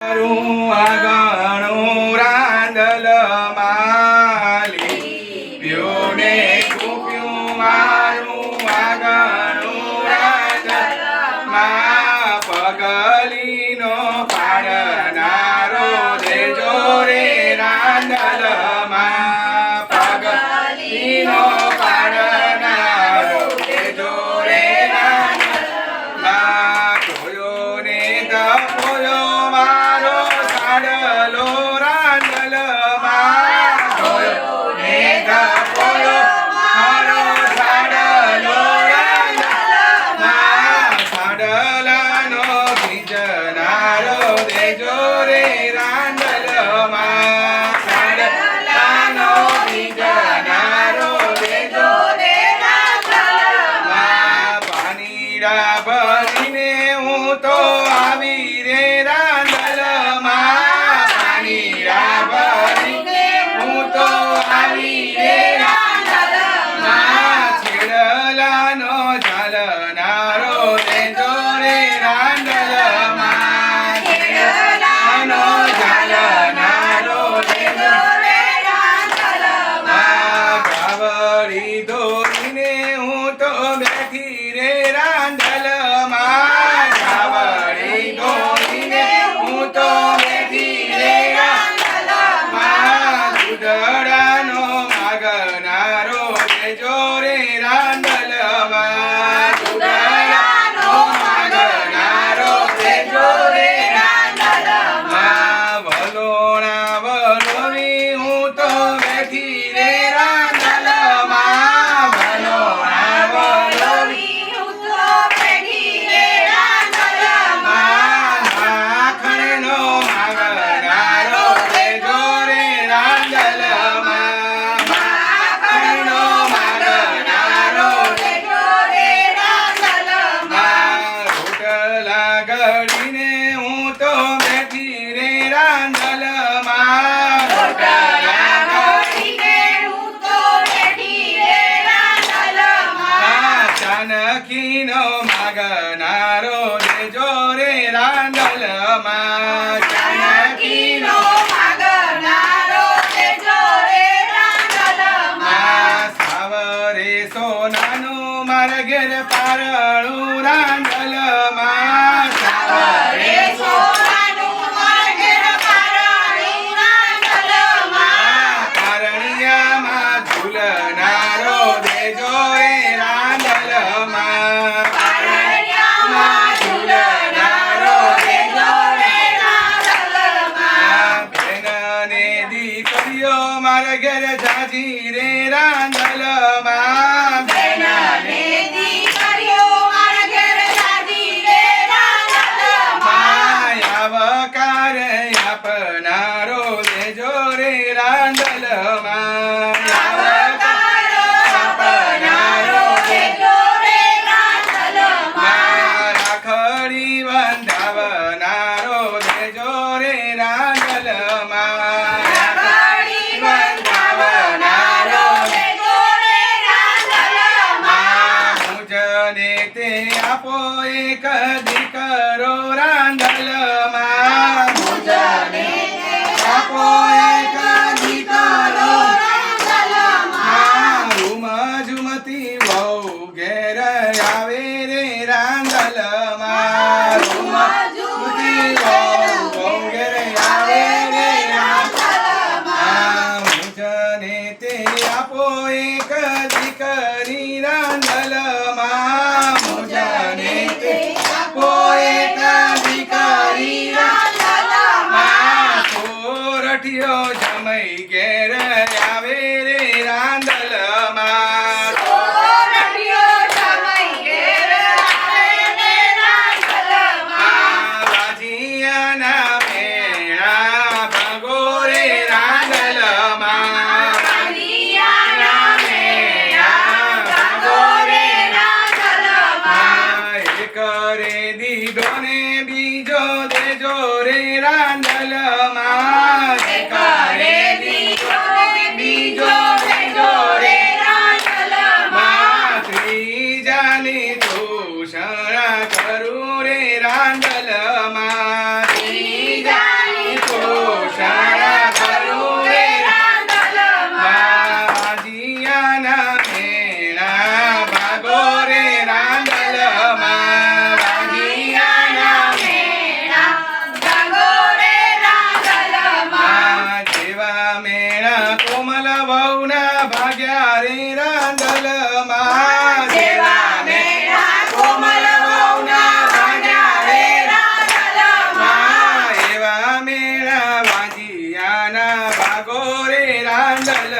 I don't જો રે રાંડલમાં રાંડલાનો બીજનારો લેજો રે રાંડલ હું તો ಜೋರೆ ರಾಂಡಲವ ಜೋರೆ ರಾಂಡಲವ ಬಲೋಣ ಬಲೋವಿ રે દીકરીઓ મારા ઘરે જાજી રે રાંધલમાં દીકરી રાંદલમાં મોજાને તે પોએટ દીકરી જમઈ ઘેર આવે રે રાંદલમાં ભાગો રે રાંડલ